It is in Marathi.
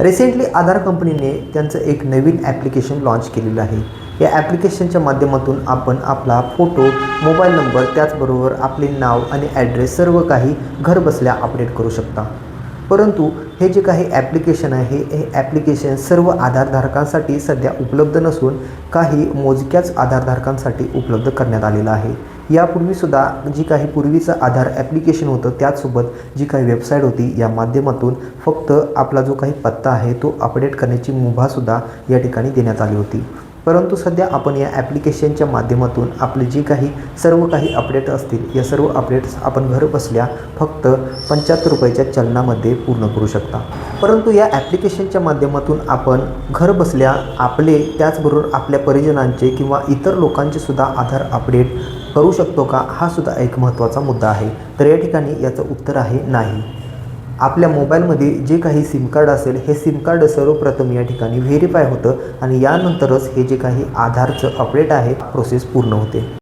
रिसेंटली आधार कंपनीने त्यांचं एक नवीन ॲप्लिकेशन लॉन्च केलेलं आहे. या ॲप्लिकेशनच्या माध्यमातून आपण आपला फोटो मोबाईल नंबर त्याचबरोबर आपले नाव आणि ॲड्रेस सर्व काही घरबसल्या अपडेट करू शकता. परंतु हे जे काही ॲप्लिकेशन आहे हे ॲप्लिकेशन सर्व आधारधारकांसाठी सध्या उपलब्ध नसून काही मोजक्याच आधारधारकांसाठी उपलब्ध करण्यात आलेलं आहे. यापूर्वीसुद्धा जी काही पूर्वीचं आधार ॲप्लिकेशन होतं त्याचसोबत जी काही वेबसाईट होती या माध्यमातून फक्त आपला जो काही पत्ता आहे तो अपडेट करण्याची मुभासुद्धा या ठिकाणी देण्यात आली होती. परंतु सध्या आपण या ॲप्लिकेशनच्या माध्यमातून आपले जे काही सर्व काही अपडेट असतील या सर्व अपडेट्स आपण घरबसल्या फक्त पंच्याहत्तर रुपयाच्या चलनामध्ये पूर्ण करू शकता. परंतु या ॲप्लिकेशनच्या माध्यमातून आपण घर बसल्या आपले त्याचबरोबर आपल्या परिजनांचे किंवा इतर लोकांचे सुद्धा आधार अपडेट करू शकतो का हा सुद्धा एक महत्त्वाचा मुद्दा आहे. तर या ठिकाणी याचं उत्तर आहे नाही. आपल्या मोबाईलमध्ये जे काही सिम कार्ड असेल हे सिम कार्ड सर्वप्रथम या ठिकाणी व्हेरीफाय होतं आणि यानंतरच हे जे काही आधारचं अपडेट आहे प्रोसेस पूर्ण होते.